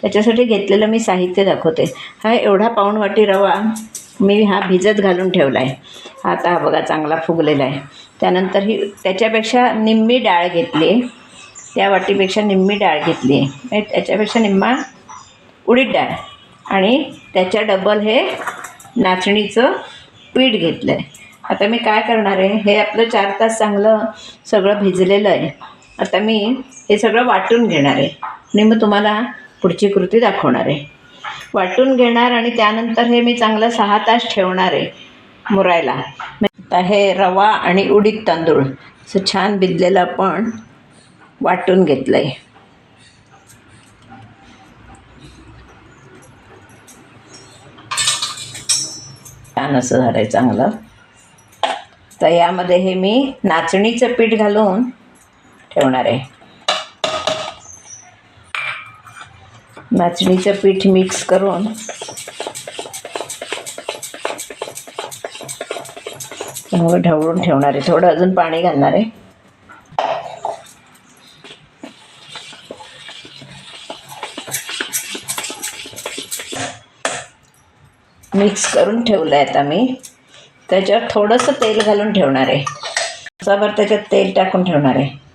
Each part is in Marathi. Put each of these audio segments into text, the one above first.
त्याच्यासाठी घेतलेलं मी साहित्य दाखवते. हा एवढा पाऊण वाटी रवा मी हा भिजत घालून ठेवला आहे. आता हा बघा चांगला फुगलेला आहे. त्यानंतर ही त्याच्यापेक्षा निम्मी डाळ घेतली आहे. त्या वाटीपेक्षा निम्मी डाळ घेतली आहे. त्याच्यापेक्षा निम्मा उडीद डाळ. आणि त्याच्या डबल हे नाचणीचं पीठ घेतलं आहे. आता मी काय करणार आहे? हे आपलं चार तास चांगलं सगळं भिजलेलं आहे. आता मी हे सगळं वाटून घेणार आहे. आणि मग तुम्हाला पुढची कृती दाखवणार आहे. वाटून घेणार आणि त्यानंतर हे मी चांगलं सहा तास ठेवणार आहे मुरायला. आता हे रवा आणि उडीद तांदूळ. असं छान भिजलेलं आपण वाटून घेतलं आहे छान असं झालं आहे चांगलं. तर यामध्ये हे मी नाचणीचं पीठ घालून ठेवणार आहे. नाचणीचं पीठ मिक्स करून. ढवळून ठेवणार आहे. थोडं अजून पाणी घालणार आहे. मिक्स करून ठेवलं आहे आता मी. त्याच्यावर थोडंसं तेल घालून ठेवणार आहे. त्याच्यात तेल टाकून ठेवणार आहे.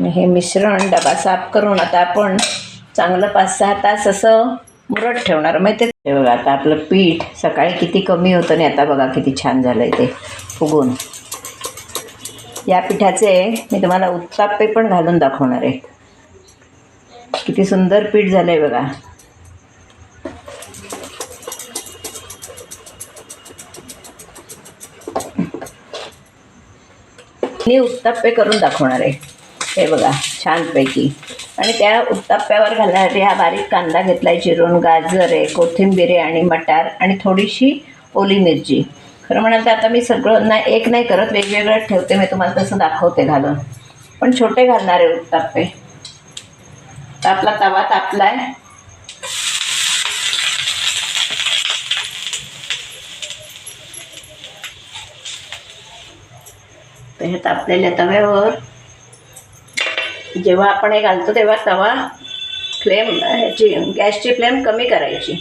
आणि हे मिश्रण डबा साफ करून आता आपण चांगलं पाच सहा तास असं मुरत ठेवणार. माहिती आहे? ते बघा आता आपलं पीठ सकाळी किती कमी होतं आणि आता बघा किती छान झालं आहे ते फुगून. या पिठाचे मी तुम्हाला उत्ताप्पे पण घालून दाखवणार आहे. किती सुंदर पीठ झालं आहे बघा. मी उत्ताप्पे करून दाखवणार आहे. हे बघा छानपैकी. आणि त्या उत्ताप्प्यावर घालणारी हा बारीक कांदा घेतला आहे चिरून गाजर आहे कोथिंबीर आणि मटार आणि थोडीशी ओली मिरची. खरं म्हणाल तर आता मी सगळं नाही एक नाही करत वेगवेगळं ठेवते मी तुम्हाला तसं दाखवते घालून. पण छोटे घालणार आहे उत्ताप्पे. आपला तवा तापला आहे तर हे तापलेल्या तव्यावर जेव्हा आपण हे घालतो तेव्हा तवा फ्लेम ह्याची गॅसची फ्लेम कमी करायची.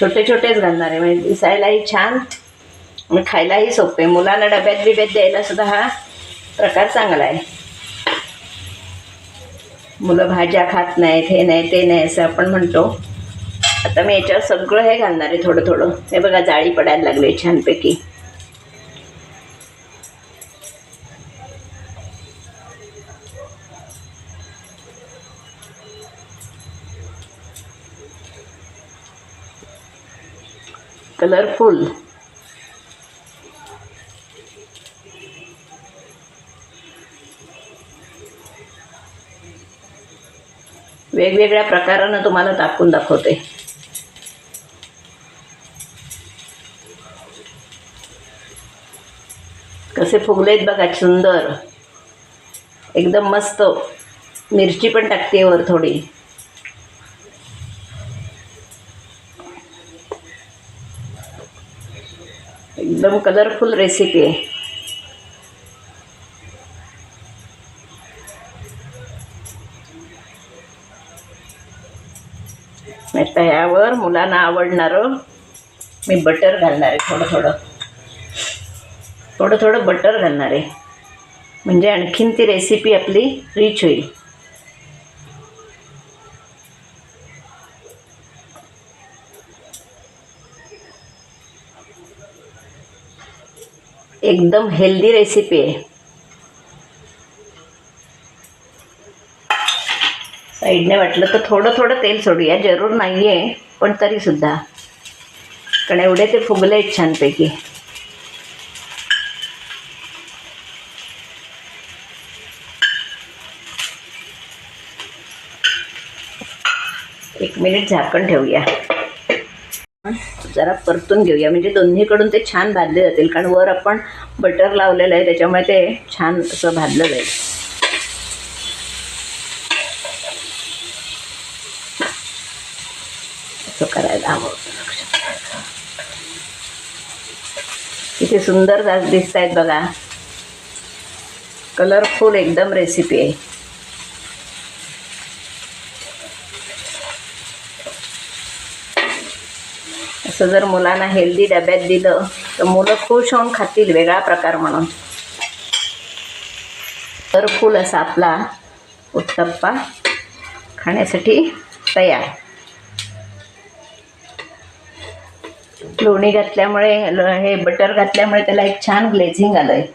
छोटे छोटेच घालणार आहे म्हणजे दिसायलाही छान आणि खायलाही सोपे. मुलांना डब्यात बिब्यात द्यायला सुद्धा हा प्रकार चांगला आहे. मुलं भाज्या खात नाहीत हे नाही ते नाही असं आपण म्हणतो. आता मी याच्यावर सगळं हे घालणार आहे थोडं थोडं. हे बघा जाळी पडायला लागली छानपैकी. कलरफुल वेगवेगळ्या प्रकारानं तुम्हाला दाखवून दाखवते. कसे फुगलेत बघा सुंदर. एकदम मस्त. मिरची पण टाकते वर थोडी. एकदम कलरफुल रेसिपी आहे आता यावर मुलांना आवडणारं मी बटर घालणार आहे थोडं थोडं. थोडं थोडं बटर घालणार आहे. म्हणजे आणखीन ती रेसिपी आपली रिच होईल. एकदम हेल्दी रेसिपी आहे. साईडने वाटलं तर थोडं थोडं तेल सोडूया. जरूर नाही आहे पण तरीसुद्धा. कारण एवढे ते फुगले आहेत छानपैकी. मिनिट झाकण ठेवूया. जरा परतून घेऊया. म्हणजे दोन्हीकडून ते छान भाजले जातील. कारण वर आपण बटर लावलेलं आहे त्याच्यामुळे ते छान असं भाजलं जाईल. असं करायला हवं किती सुंदर दिसत आहेत बघा. कलरफुल एकदम रेसिपी आहे. असं जर मुलांना हेल्दी डब्यात दिलं तर मुलं खुश होऊन खातील वेगळा प्रकार म्हणून. तर फुल असा आपला उत्तप्पा खाण्यासाठी तयार. लोणी घातल्यामुळे हे बटर घातल्यामुळे त्याला एक छान ग्लेझिंग आलं आहे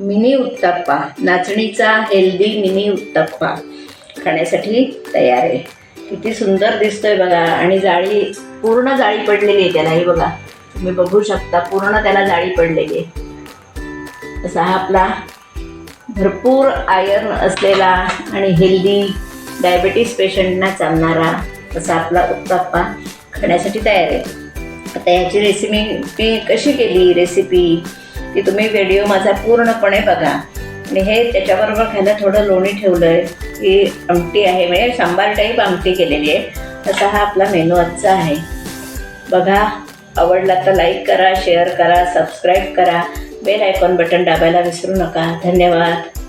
मिनी उत्तप्पा. नाचणीचा हेल्दी मिनी उत्तप्पा. खाण्यासाठी तयार आहे. किती सुंदर दिसतोय बघा. आणि जाळी पूर्ण जाळी पडलेली आहे त्याला. ही बघा. तुम्ही बघू शकता पूर्ण त्याला जाळी पडलेली आहे. असा हा आपला भरपूर आयर्न असलेला आणि हेल्दी डायबिटीस पेशंटना चालणारा असा आपला उत्तप्पा खाण्यासाठी तयार आहे. आता याची रेसिपी मी कशी केली? रेसिपी की तुम्ही व्हिडिओ माझा पूर्णपणे बघा. आणि हे त्याच्याबरोबर खायला थोडं लोणी ठेवलं आहे ही आमटी आहे म्हणजे सांबार टाईप आमटी केलेली आहे. असा हा आपला मेनू आजचा आहे. बघा आवडला तर लाईक करा शेअर करा सबस्क्राईब करा. बेल आयकॉन बटन दाबायला विसरू नका. धन्यवाद.